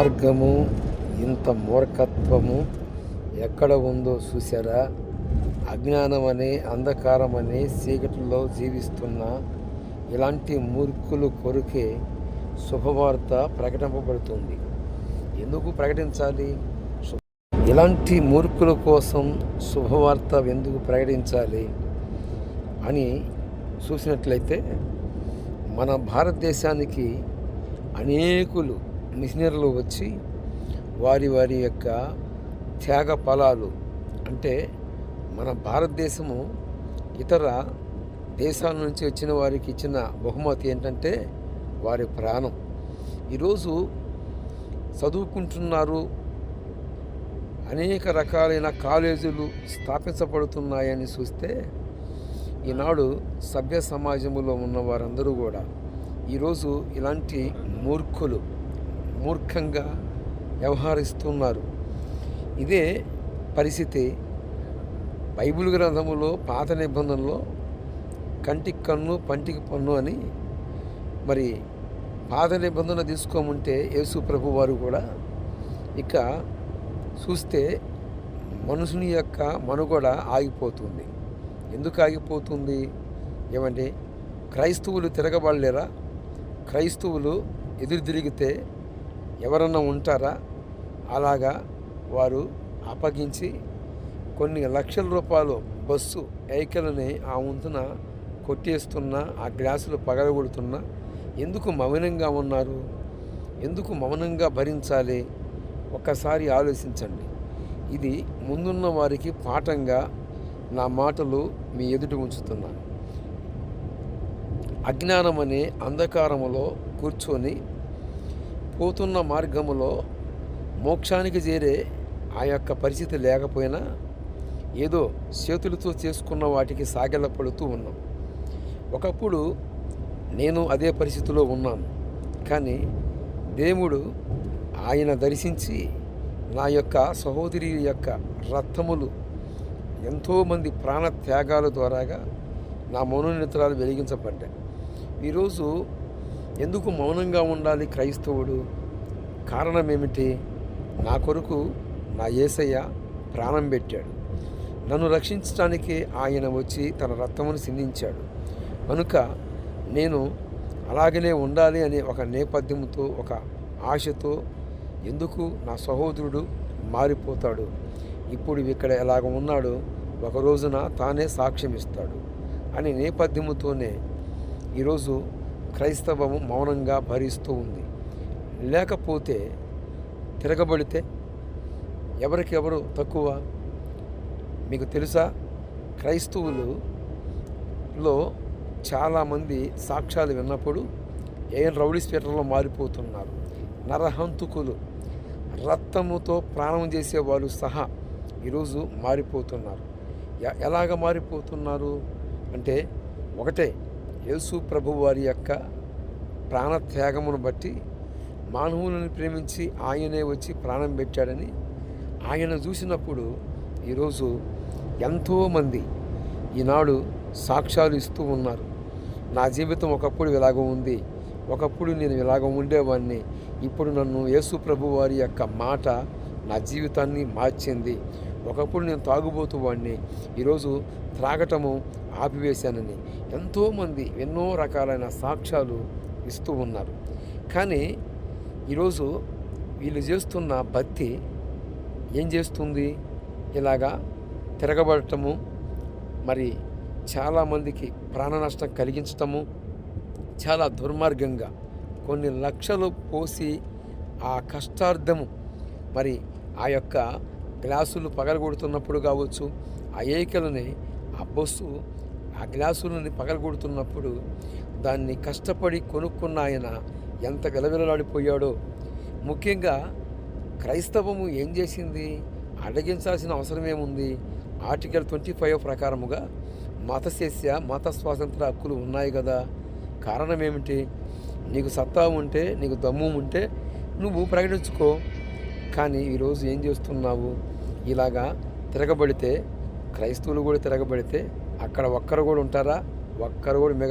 దుర్మార్గము ఇంత మూర్ఖత్వము ఎక్కడ ఉందో చూసారా అజ్ఞానమని అంధకారమని చీకటిలో జీవిస్తున్న ఇలాంటి మూర్ఖులు కొరికే శుభవార్త ప్రకటింపబడుతుంది. ఎందుకు ప్రకటించాలి? ఇలాంటి మూర్ఖుల కోసం శుభవార్త ఎందుకు ప్రకటించాలి అని చూసినట్లయితే మన భారతదేశానికి అనేకులు మిషనరీలు వచ్చి వారి వారి యొక్క త్యాగ ఫలాలు అంటే మన భారతదేశము ఇతర దేశాల నుంచి వచ్చిన వారికి ఇచ్చిన బహుమతి ఏంటంటే వారి ప్రాణం. ఈరోజు చదువుకుంటున్నారు అనేక రకాలైన కాలేజీలు స్థాపించబడుతున్నాయని చూస్తే ఈనాడు సభ్య సమాజంలో ఉన్న వారందరూ కూడా ఈరోజు ఇలాంటి మూర్ఖులు. మూర్ఖంగా వ్యవహరిస్తున్నారు. ఇదే పరిస్థితి బైబిల్ గ్రంథములో పాత నిబంధనలో కంటికి కన్ను పంటికి పన్ను అని మరి పాత నిబంధన తీసుకోమంటే యేసు ప్రభు వారు కూడా ఇక చూస్తే మనుషుని యొక్క మనుగడ ఆగిపోతుంది. ఎందుకు ఆగిపోతుంది? ఏమంటే క్రైస్తవులు తిరగబడలేరా? క్రైస్తవులు ఎదురు తిరిగితే ఎవరన్నా ఉంటారా? అలాగా వారు అప్పగించి కొన్ని లక్షల రూపాయలు బస్సు ఏకలని ఆ వంతున కొట్టేస్తున్న ఆ గ్లాసులు పగలగొడుతున్నా ఎందుకు మౌనంగా ఉన్నారు? ఎందుకు మౌనంగా భరించాలి? ఒక్కసారి ఆలోచించండి. ఇది ముందున్న వారికి పాఠంగా నా మాటలు మీ ఎదుట ఉంచుతున్నాను. అజ్ఞానం అనే అంధకారములో కూర్చొని పోతున్న మార్గములో మోక్షానికి చేరే ఆ యొక్క పరిస్థితి లేకపోయినా ఏదో చేతులతో చేసుకున్న వాటికి సాగెలపడుతూ ఉన్నాం. ఒకప్పుడు నేను అదే పరిస్థితిలో ఉన్నాను. కానీ దేవుడు ఆయన దర్శించి నా యొక్క సహోదరి యొక్క రక్తములు ఎంతోమంది ప్రాణ త్యాగాల ద్వారాగా నా మౌననేత్రాలు వెలిగించబడ్డాయి. ఈరోజు ఎందుకు మౌనంగా ఉండాలి క్రైస్తవుడు? కారణం ఏమిటి? నా కొరకు నా యేసయ్య ప్రాణం పెట్టాడు. నన్ను రక్షించడానికి ఆయన వచ్చి తన రక్తమును సిందించాడు. కనుక నేను అలాగనే ఉండాలి అనే ఒక నేపథ్యంతో ఒక ఆశతో ఎందుకు నా సహోదరుడు మారిపోతాడు? ఇప్పుడు ఇక్కడ ఎలాగ ఉన్నాడో ఒక రోజున తానే సాక్ష్యం ఇస్తాడు అనే నేపథ్యముతోనే ఈరోజు క్రైస్తవము మౌనంగా భరిస్తూ ఉంది. లేకపోతే తిరగబడితే ఎవరికెవరు తక్కువ? మీకు తెలుసా? క్రైస్తవులులో చాలామంది సాక్ష్యాలు విన్నప్పుడు ఏం రౌడీ స్పీటర్లో మారిపోతున్నారు. నరహంతుకులు. రక్తముతో ప్రాణం చేసే వాళ్ళు సహా ఈరోజు మారిపోతున్నారు. ఎలాగ మారిపోతున్నారు? అంటే ఒకటే యేసు ప్రభు వారి యొక్క ప్రాణత్యాగమును బట్టి మానవులను ప్రేమించి ఆయనే వచ్చి ప్రాణం పెట్టాడని ఆయన చూసినప్పుడు ఈరోజు ఎంతోమంది ఈనాడు సాక్ష్యాలు ఇస్తూ ఉన్నారు. నా జీవితం ఒకప్పుడు ఇలాగ ఉంది. ఒకప్పుడు నేను ఇలాగ ఉండేవాడిని ఇప్పుడు నన్ను యేసు ప్రభు వారి యొక్క మాట నా జీవితాన్ని మార్చింది. ఒకప్పుడు నేను తాగుబోతు వాడిని. ఈరోజు త్రాగటము ఆపివేశానని ఎంతోమంది ఎన్నో రకాలైన సాక్ష్యాలు ఇస్తూ ఉన్నారు. కానీ ఈరోజు వీళ్ళు చేస్తున్న భక్తి ఏం చేస్తుంది? ఇలాగా తిరగబడటము మరి చాలామందికి ప్రాణ నష్టం కలిగించటము చాలా దుర్మార్గంగా కొన్ని లక్షలు పోసి ఆ కష్టార్థము మరి ఆ యొక్క గ్లాసులు పగలగొడుతున్నప్పుడు కావచ్చు ఆ ఏకలని ఆ బస్సు ఆ గ్లాసులని పగలగొడుతున్నప్పుడు దాన్ని కష్టపడి కొనుక్కున్న ఆయన ఎంత గలవిలలాడిపోయాడో ముఖ్యంగా క్రైస్తవము ఏం చేసింది? అడగించాల్సిన అవసరం ఏముంది ఆర్టికల్ ట్వంటీ ఫైవ్ ప్రకారముగా మతశేష్య మత స్వాతంత్ర హక్కులు ఉన్నాయి కదా. కారణం ఏమిటి నీకు సత్తా ఉంటే నీకు దమ్ము ఉంటే నువ్వు ప్రకటించుకో. కానీ ఈరోజు ఏం చేస్తున్నావు? ఇలాగా తిరగబడితే క్రైస్తవులు కూడా తిరగబడితే అక్కడ ఒక్కరు కూడా ఉంటారా? ఒక్కరు కూడా మిగ